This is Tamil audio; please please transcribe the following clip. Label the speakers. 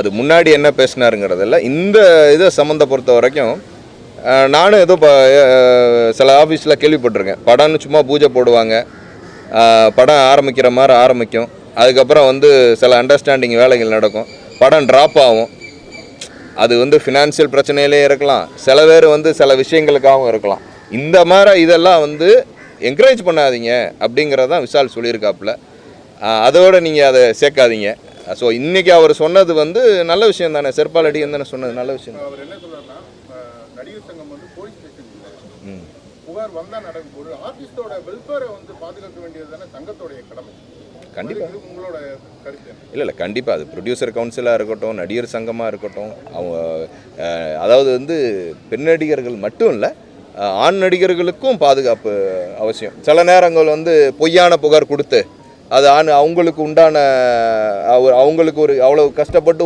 Speaker 1: அது முன்னாடி என்ன பேசினாருங்கிறதில்ல இந்த இதை சம்மந்த பொறுத்த வரைக்கும் நானும் ஏதோ சில ஆஃபீஸில் கேள்விப்பட்டிருக்கேன். படம்னு சும்மா பூஜை போடுவாங்க. படம் ஆரம்பிக்கிற மாதிரி ஆரம்பிக்கும். அதுக்கப்புறம் வந்து சில அண்டர்ஸ்டாண்டிங் வேலைகள் நடக்கும். படம் ட்ராப் ஆகும். அது வந்து ஃபினான்ஷியல் பிரச்சனையிலே இருக்கலாம். சில பேர் வந்து சில விஷயங்களுக்காகவும் இருக்கலாம். இந்த மாதிரி இதெல்லாம் வந்து என்கரேஜ் பண்ணாதீங்க அப்படிங்கிறதான் விஷால் சொல்லியிருக்காப்புல. அதோடு அதோட நீங்கள் அதை சேர்க்காதீங்க. ஸோ இன்றைக்கி அவர் சொன்னது வந்து நல்ல விஷயம் தானே? செருப்பாலடி தானே சொன்னது நல்ல விஷயம்
Speaker 2: அவர் என்ன சொல்றாருன்னா அஹ், நடிகர் சங்கம் வந்து போலீஸ் ஸ்டேஷன் இல்லை.
Speaker 1: ம்.
Speaker 2: புகார் வந்தா நடக்கும் ஒரு ஆர்டிஸ்டோட வெல்ஃபேரை வந்து பாதுகாக்க வேண்டியது தானே சங்கத்தோடைய கடமை.
Speaker 1: கண்டிப்பா.
Speaker 2: இது உங்களோட கருத்து என்ன?
Speaker 1: இல்லை இல்லை கண்டிப்பாக அது ப்ரொடியூசர் கவுன்சிலாக இருக்கட்டும் நடிகர் சங்கமாக இருக்கட்டும் அவங்க அதாவது வந்து பெண் நடிகர்கள் மட்டும் இல்லை ஆண் நடிகர்களுக்கும் பாதுகாப்பு அவசியம். சில நேரங்கள் வந்து பொய்யான புகார் கொடுத்து அது ஆண் அவங்களுக்கு உண்டான அவங்களுக்கு ஒரு அவ்வளோ கஷ்டப்பட்டு